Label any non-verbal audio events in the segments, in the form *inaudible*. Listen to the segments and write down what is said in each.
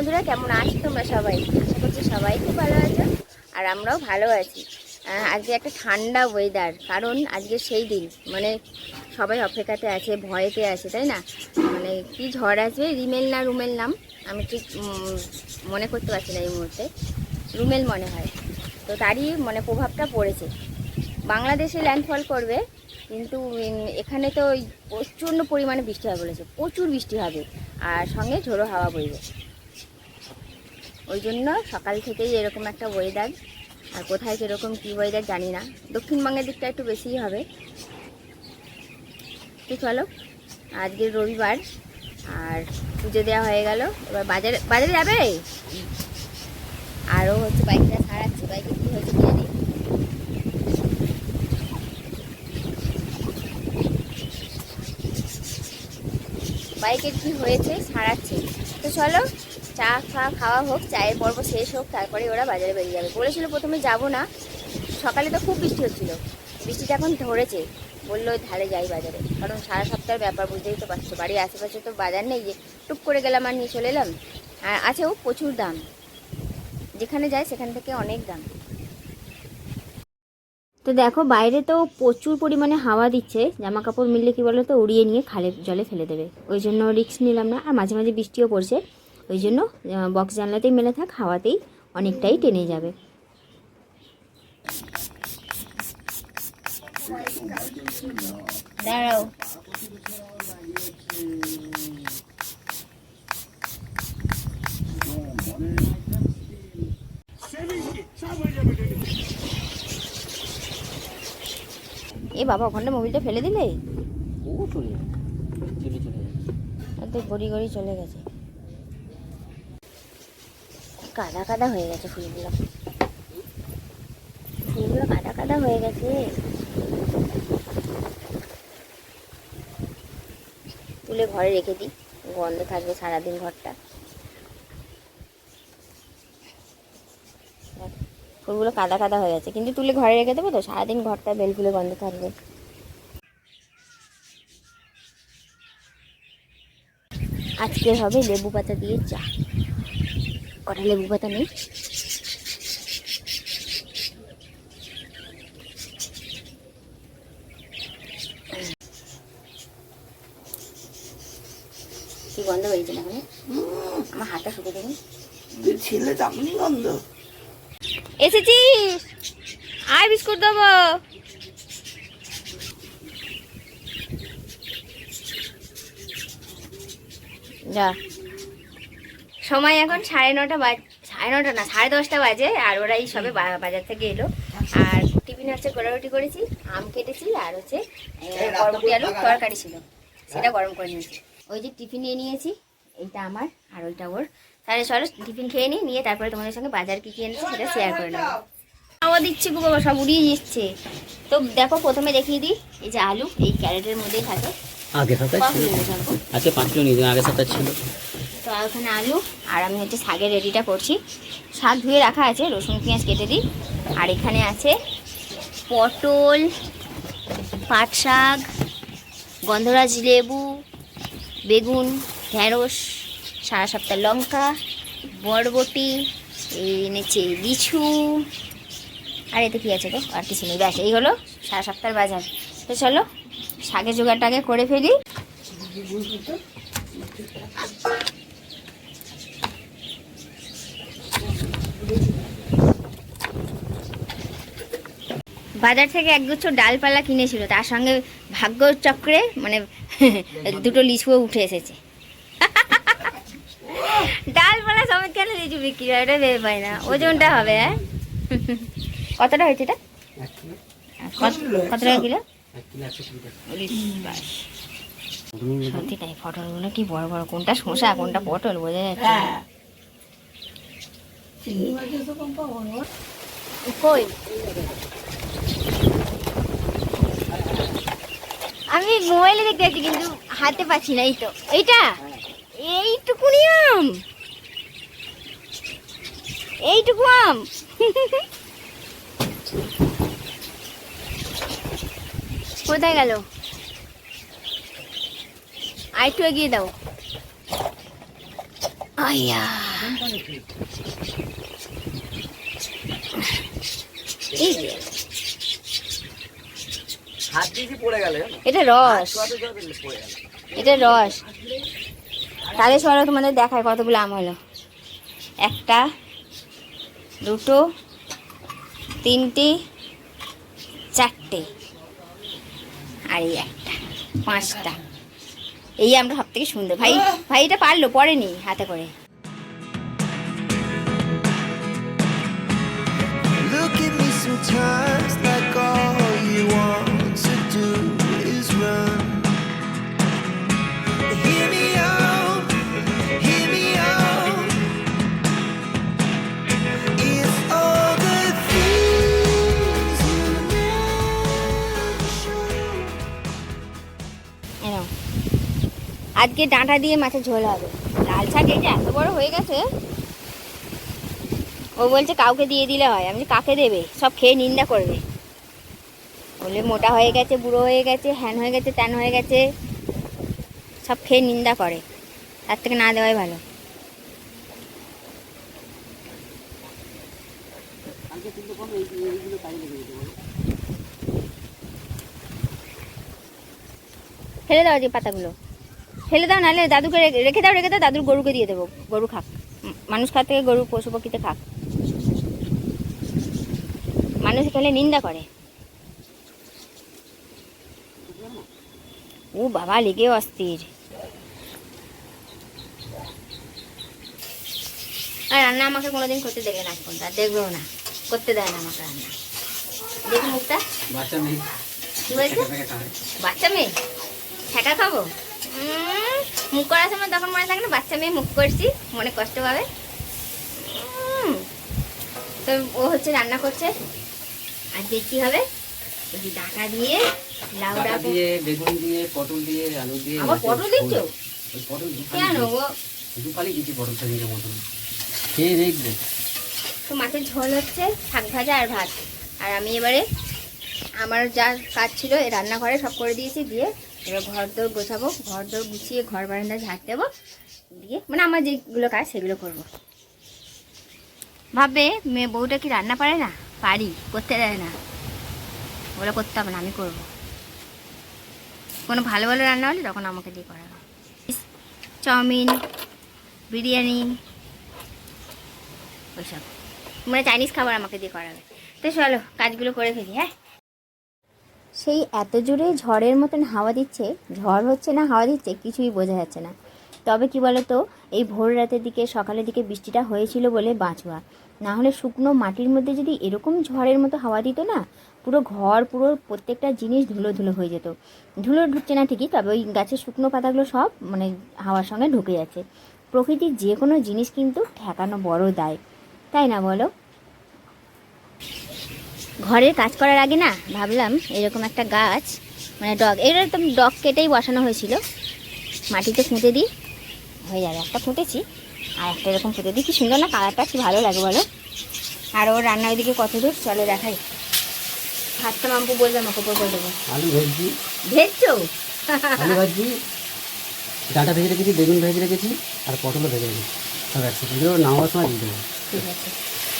বন্ধুরা, কেমন আছো তোমরা সবাই? আশা করছি সবাই খুব ভালো আছো আর আমরাও ভালো আছি। আজকে একটা ঠান্ডা ওয়েদার কারণ আজকে সেই দিন মানে সবাই অপেক্ষাতে আছে, ভয়েতে আছে, তাই না? মানে কি ঝড় আসবে, রিমেল না রুমেল নাম? আমি ঠিক মনে করতে পারছি না এই মুহূর্তে। রুমেল মনে হয়। তো তারই মানে প্রভাবটা পড়েছে। বাংলাদেশে ল্যান্ডফল করবে, কিন্তু এখানে তো প্রচণ্ড পরিমাণে বৃষ্টি হবে বলেছে, প্রচুর বৃষ্টি হবে, আর সঙ্গে ঝোড়ো হাওয়া বইবে। ওই জন্য সকাল থেকেই এরকম একটা ওয়েদার আর কোথায় কীরকম কী ওয়েদার জানি না। দক্ষিণবঙ্গের দিকটা একটু বেশিই হবে। তো চলো আজকে রবিবার, আর পুজো দেওয়া হয়ে গেল। এবার বাজারে বাজারে যাবে? আরও হচ্ছে বাইকটা সারাচ্ছি বাইকে কী হয়েছে জানি। বাইকের কি হয়েছে সারাচ্ছে তো চলো চা ফা খাওয়া হোক, চায়ের পর্ব শেষ হোক, তারপরে ওরা বাজারে বেরিয়ে যাবে। বলেছিল প্রথমে যাব না। সকালে তো খুব বৃষ্টি হচ্ছিল। বৃষ্টিটা এখন ধরেছে। বলল, ধারে যাই বাজারে। কারণ সারা সপ্তাহের ব্যাপার বুঝতেই তো পারছ। বাড়ির আশেপাশে তো বাজার নেই যে টুক করে গেলাম আর নিয়ে চলে এলাম। আর আছেও প্রচুর দাম। যেখানে যায় সেখান থেকে অনেক দাম। তো দেখো, বাইরে তো প্রচুর পরিমাণে হাওয়া দিচ্ছে। জামা কাপড় মিললে কি বলো তো উড়িয়ে নিয়ে খালে, জলে ফেলে দেবে। ওই জন্য রিস্ক নিলাম না। আর মাঝে মাঝে বৃষ্টিও পড়ছে। ওই জন্য বক্স জানলাতেই মেলে থাক হাওয়াতেই অনেকটাই টেনে যাবে। দাঁড়াও। এ বাবা ওখানটা মোবিলটা ফেলে দিলে? ও চলে চলে চলে গড়ি গড়ি চলে গেছে। কাদা কাদা হয়ে গেছে ফুলগুলো। ফুলগুলো কাদা কাদা হয়ে গেছে। তুলে ঘরে রেখে দিই, গন্ধ থাকবে সারাদিন ঘরটা। ফুলগুলো কাদা কাদা হয়ে গেছে, কিন্তু তুলে ঘরে রেখে দেবো তো, সারাদিন ঘরটা বেল ফুলে গন্ধ থাকবে। আজকে হবে লেবু পাতা দিয়ে চা। কটা লেবু পাতা নেই? কি গন্ধ বেরিয়েছে না? আমার হাতটা শুকে দেবেন ছেলে তেমনই গন্ধ? এসেছিস আয় বিস্কুট দেবো। যা। সময় এখন সাড়ে নটা বাজ সাড়ে নটা না সাড়ে দশটা বাজে আর ওরা এই সবে বাজার থেকে এলো। আর টিফিন হচ্ছে গোলারুটি করেছি আম কেটেছি আর হচ্ছে বরবটি আলু তরকারি ছিল। সেটা গরম করে নিয়েছি। ওই যে টিফিন নিয়ে নিয়েছি এইটা আমার আর ওইটা ওর। তাহলে চলো টিফিন খেয়ে নিই নিয়ে তারপরে তোমাদের সঙ্গে বাজার কী কী এনেছি সেটা শেয়ার করে নেব। হাওয়া দিচ্ছে গো বাবা সব উড়িয়ে দিচ্ছে। তো দেখো প্রথমে দেখিয়ে দিই এই যে আলু এই ক্যারেটের মধ্যেই থাকে। আগে কখন ছিল। আজকে পাঁচ কিলো নিয়ে আগে সপ্তাহে ছিল। তো ওখানে আলু আর আমি হচ্ছে শাকের রেডিটা করছি। শাক ধুয়ে রাখা আছে রসুন পেঁয়াজ কেটে দিই। আর এখানে আছে পটল পাট শাক গন্ধরাজ লেবু বেগুন ঢেঁড়স সারা সপ্তাহ লঙ্কা বরবটি এই এনেছে লিচু। আর এতে কী আছে তো আর কিছু নেই ব্যাস এই হলো সারা সপ্তাহের বাজার। তো চলো শাকের জোগাড়টাকে করে ফেলি। বাজার থেকে একগুচ্ছ ডালপালা কিনেছিল তার সঙ্গে ভাগ্য চক্রে মানে *laughs* দুটো লিচুও উঠে এসেছে। *laughs* ডালপালা সমেত কেন লিচু বিক্রি হয়? ওটা ভেবে পাই না। ওজনটা হবে হ্যাঁ? *laughs* কতটা হয়েছে এটা? কত- টাকা কিলো। সত্যি তাই পটলগুলো কি বড় বড় কোনটা শসা কোনটা পটল বোঝা যাচ্ছে আমি মোবাইলে দেখতে পাচ্ছি কিন্তু হাতে পাচ্ছি না এই তো। এইটা? এইটুকুনি আম। এইটুকু আম। *laughs* কোথায় গেল? আরেকটু এগিয়ে দাও। আইয়া এই যে, হাত দিয়ে পড়ে গেল এটা রস। এটা রস। তাহলে সরো তোমাদের দেখায় কতগুলো আম হলো। একটা দুটো তিনটে চারটে। আর এই একটা, পাঁচটা। এই আমরা সব থেকে সুন্দর। ভাই ভাই, এটা পারল পড়েনি হাতে করে। Look at me so like আজকে ডাঁটা দিয়ে মাছের ঝোল হবে। লাল শাক এই যে এত বড় হয়ে গেছে ও বলছে কাউকে দিয়ে দিলে হয়। আমি কাকে দেবে? সব খেয়ে নিন্দা করবে। বলে মোটা হয়ে গেছে বুড়ো হয়ে গেছে হ্যান হয়ে গেছে ত্যান হয়ে গেছে সব খেয়ে নিন্দা করে। তার থেকে না দেওয়াই ভালো। ফেলে দাও যে পাতাগুলো। ফেলে দাও নাহলে দাদুকে রেখে দাও রেখে দাও দাদুর গরুকে দিয়ে দেবো। গরু খাক। মানুষ খাওয়ার থেকে গরু পশু পক্ষীতে খাক। মানুষ খেলে নিন্দা করে। ও বাবা লেগে অস্থির। আর রান্না আমাকে কোনোদিন করতে দেবে না এখন আর দেখবেও না। করতে দেয় না আমাকে রান্না। দেখি মুখটা। বাচ্চা মেয়ে। বাচ্চা মেয়ে? ছ্যাঁকা খাব? মুখ করার সময় তখন মনে থাকে না বাচ্চা মেয়ে মুখ করছি মনে কষ্ট পাবে। তো ও হচ্ছে রান্না করছে। আর দেখি হবে। ওই যে দিয়ে লাউ ডাটা ডাটা দিয়ে বেগুন দিয়ে পটল দিয়ে আলু দিয়ে আবার পটল দিচ্ছ? ওই পটল কেন ও? দুফালি দিচ্ছি পটল থালির মতন খেয়ে দেখবে? তো মাছের ঝোল হচ্ছে শাক ভাজা আর ভাত। আর আমি এবারে আমার যা কাজ ছিল রান্নাঘরে সব করে দিয়েছি দিয়ে এবার ঘর দোর গোছাবো, ঘর দোর গুছিয়ে ঘর বারান্দা ঝাড় দেবো, দিয়ে মানে আমার যেগুলো কাজ সেগুলো করব। ভাববে মেয়ে বউটা কি রান্না পারে না? পারি, করতে দেয় না। ওগুলো করতে হবে না, আমি করব। কোনো ভালো ভালো রান্না হলে তখন আমাকে দিয়ে করাবে। চাউমিন, বিরিয়ানি, ওইসব। মানে চাইনিজ খাবার আমাকে দিয়ে করাবে। তো চলো, কাজগুলো করে ফেলি হ্যাঁ? সেই এত জোরে ঝড়ের মতন হাওয়া দিচ্ছে, ঝড় হচ্ছে না হাওয়া দিচ্ছে, কিছুই বোঝা যাচ্ছে না। তবে কি বলতো, এই ভোর রাতের দিকে, সকালের দিকে বৃষ্টিটা হয়েছিল বলে বাঁচুয়া। না হলে শুকনো মাটির মধ্যে যদি এরকম ঝড়ের মতো হাওয়া দিত না, পুরো ঘর, পুরো প্রত্যেকটা জিনিস ধুলো ধুলো হয়ে যেত। ধুলো ঢুকছে না ঠিকই, তবে ওই গাছের শুকনো পাতাগুলো সব মানে হাওয়ার সঙ্গে ঢুকে যাচ্ছে। প্রকৃতির যে কোনো জিনিস কিন্তু ঠেকানো বড় দায়। তাই না বলো? ঘরের কাজ করার আগে না ভাবলাম এরকম একটা গাছ মানে ডগ এর তো ডগ কেটেই বসানো হয়েছিল। মাটিতে ফুঁতে দিই হয়ে যাবে একটা ফুটেছি আর একটা এরকম ফুটে দিই। কি সুন্দর না কালারটা কি ভালো লাগে বলো? আর ওর রান্না ওইদিকে কত দূর? চলো দেখাই। ভাতটা মাম্পু বললাম ওকে করে দেবো আলু ভেজছি। ভেজছো? আলু ভাজছি ডাঁটা ভেজে রেখেছি বেগুন ভেজে রেখেছি আর পটলও ভেজে রেখেছি। সব একসাথে। সময় দিয়ে দেবো ঠিক আছে।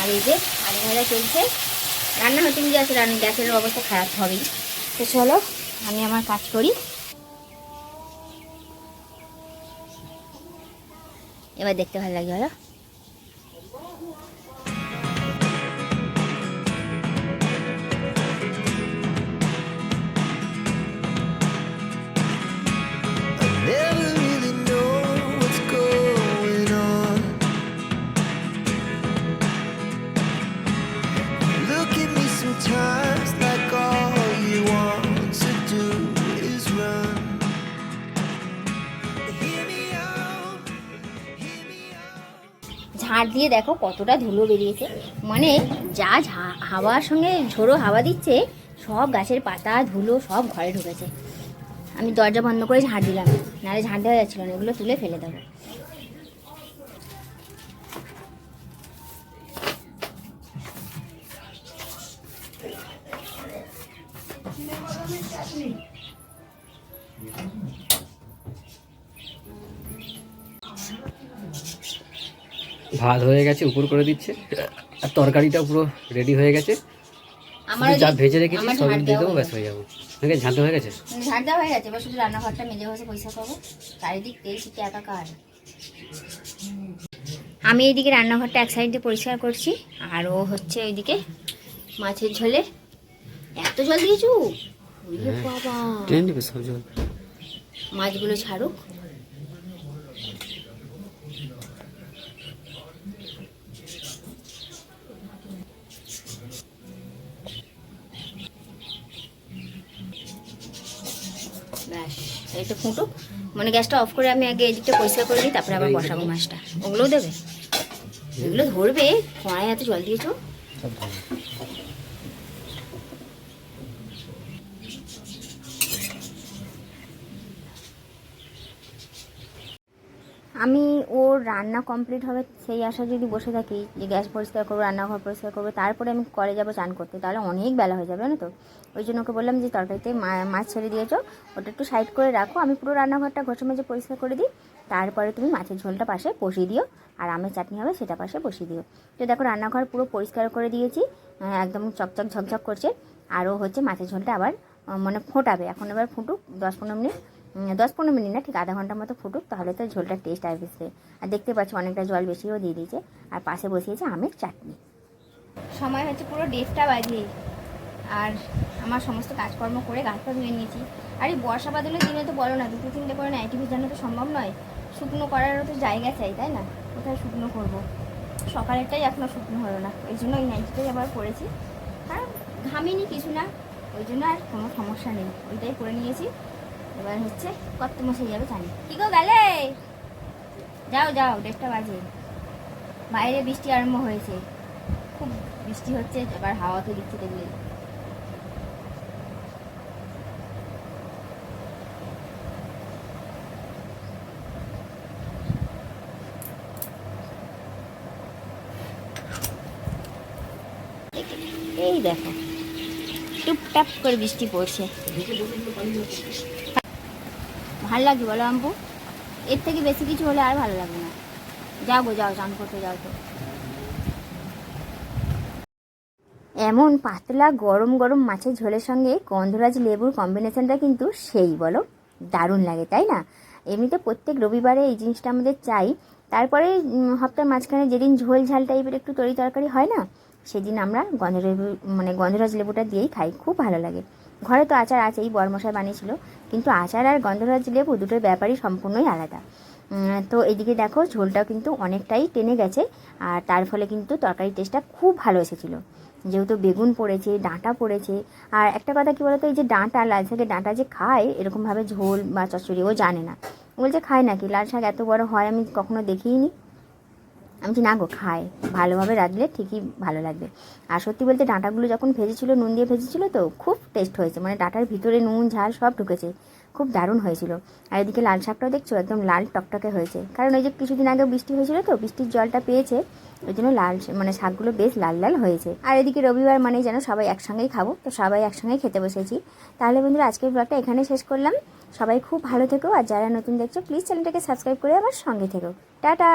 আর এই যে আলু ভাজা চলছে। রান্না হতে গিয়ে আছে, রান্না গ্যাসের অবস্থা খারাপ হবেই। তো চলো, আমি আমার কাজ করি। এবার দেখতে ভালো লাগে বলো দিয়ে দেখো কতটা ধুলো বেরিয়েছে। মানে যা হাওয়ার সঙ্গে ঝোড়ো হাওয়া দিচ্ছে, সব গাছের পাতা, ধুলো সব ঘরে ঢুকেছে। আমি দরজা বন্ধ করে ঝাঁট দিলাম, নাহলে ঝাঁট দেওয়া যাচ্ছিল না, এগুলো তুলে ফেলে দেবো। ভাত হয়ে গেছে উপর করে দিচ্ছে। আর তরকারিটা পুরো রেডি হয়ে গেছে। আমার যা ভেজে রেখেছি সব দিয়ে দেবো ব্যাস হয়ে যাব। হয়ে গেছে ঝাঁতে হয়ে গেছে? ঝাড় দেওয়া হয়ে গেছে এবার শুধু রান্নাঘরটা মেজে ঘষে পয়সা পাবো। চারিদিক তেল ছিটে একাকার আমি এইদিকে রান্নাঘরটা এক সাইডে পরিষ্কার করছি আর ও হচ্ছে ওইদিকে মাছের ঝোলে। এত জল দিয়েছু? হ্যাঁ। বাবা। টেনে নেবে সব জল? মাছগুলো ছাড়ুক। এটা ফুটুক। মানে গ্যাসটা অফ করে আমি আগে এদিকটা পরিষ্কার করে নিই, তারপরে আবার বসাবো মাছটা। ওগুলোও দেবে। এগুলো ধরবে কড়াই এত জল দিয়েছ সব ভালো আমি ওর রান্না কমপ্লিট হবে, সেই আশা যদি বসে থাকি যে গ্যাস পরিষ্কার করব, রান্নাঘর পরিষ্কার করব, তারপরে আমি করে যাব চান করতে, তাহলে অনেক বেলা হয়ে যাবে না তো? ওই জন্য ওকে বললাম যে, তরকারিতে মাছ ছেড়ে দিয়েছ ওটা একটু সাইড করে রাখো, আমি পুরো রান্নাঘরটা ঘষে মেজে পরিষ্কার করে দিই, তারপরে তুমি মাছের ঝোলটা পাশে বসিয়ে দিও, আর আমের চাটনি হবে সেটা পাশে বসিয়ে দিও। তো দেখো, রান্নাঘর পুরো পরিষ্কার করে দিয়েছি একদম চকচক ঝকঝক করছে আরও হচ্ছে মাছের ঝোলটা আবার মানে ফোটাবে, এখন এবার ফুটুক দশ পনেরো মিনিট দশ পনেরো মিনিট না, ঠিক আধা ঘণ্টার মতো ফুটুক, তাহলে তো ঝোলটার টেস্ট আসবে আর দেখতে পাচ্ছি অনেকটা জল বেশিও দিয়ে দিয়েছে। আর পাশে বসিয়েছে আমের চাটনি। সময় হচ্ছে পুরো দেড়টা বাজে। আর আমার সমস্ত কাজকর্ম করে গাছ পা ধুয়ে নিয়েছি। আর এই বর্ষা বাদলের দিনে তো বলো না, দুটো তিনটে করে নাইটি ভিজানো তো সম্ভব নয়। শুকনো করারও তো জায়গা চাই, তাই না? কোথায় শুকনো করব? সকালেরটাই এখনও শুকনো হলো না। ওই জন্য ওই নাইটিটাই আবার পরেছি আর ঘামিনি কিছু না, ওই জন্য আর কোনো সমস্যা নেই। ওইটাই করে নিয়েছি। এবার হচ্ছে কত মশাই যাবে জানি কি গো গেলে? যাও যাও, দেড়টা বাজে। বাইরে বৃষ্টি আরম্ভ হয়েছে। খুব বৃষ্টি হচ্ছে, এবার হাওয়া তো দিচ্ছে দেখলে এই দেখো, টুপটাপ করে বৃষ্টি পড়ছে। ভালো লাগছে বলো আম্পু? এর থেকে বেশি কিছু হলে আর ভালো লাগবে না। গো, যাও চান করতে যাও তো। এমন পাতলা, গরম গরম মাছের ঝোলের সঙ্গে গন্ধরাজ লেবুর কম্বিনেশনটা কিন্তু সেই বলো। দারুণ লাগে, তাই না? এমনিতে প্রত্যেক রবিবারে এই জিনিসটা আমাদের চাই। তারপরে হপ্তার মাঝখানে যেদিন ঝোল ঝাল টাইপের একটু তরি তরকারি হয় না, সেদিন আমরা গন্ধলেবু মানে গন্ধরাজ লেবুটা দিয়েই খাই। খুব ভালো লাগে। ঘরে তো আচার আছেই, বরমশাই বানিয়েছিল। কিন্তু আচার আর গন্ধরাজ লেবু দুটোর ব্যাপারই সম্পূর্ণই আলাদা। তো এদিকে দেখো, ঝোলটাও কিন্তু অনেকটাই টেনে গেছে, আর তার ফলে কিন্তু তরকারির টেস্টটা খুব ভালো এসেছিল। যেহেতু বেগুন পড়েছে, ডাঁটা পড়েছে, আর একটা কথা কি বলতো, এই যে ডাঁটা, লাল শাকের ডাঁটা যে খায়, এরকমভাবে ঝোল বা চচ্চড়ি ও জানে না। বলছে খায় নাকি? লাল শাক এত বড় হয় আমি কখনো দেখিনি। আমি বলছি না গো, খায়। ভালোভাবে রাঁধলে ঠিকই ভালো লাগবে। আর সত্যি বলতে ডাঁটাগুলো যখন ভেজেছিল, নুন দিয়ে ভেজেছিল তো খুব টেস্ট হয়েছে। মানে ডাঁটার ভিতরে নুন, ঝাল সব ঢুকেছে। খুব দারুণ হয়েছিল। আর এদিকে লাল শাকটাও দেখছ, একদম লাল টকটকে হয়েছে। কারণ ওই যে কিছুদিন আগে বৃষ্টি হয়েছিল তো, বৃষ্টির জলটা পেয়েছে। ওই জন্য লাল মানে শাকগুলো বেশ লাল লাল হয়েছে। আর এদিকে রবিবার মানে যেন সবাই একসঙ্গেই খাব, তো সবাই একসঙ্গেই খেতে বসেছি। তাহলে বন্ধুরা, আজকের ব্লগটা এখানে শেষ করলাম। সবাই খুব ভালো থেকো। আর যারা নতুন দেখছ প্লিজ চ্যানেলটাকে সাবস্ক্রাইব করে আমার সঙ্গে থেকো। টাটা!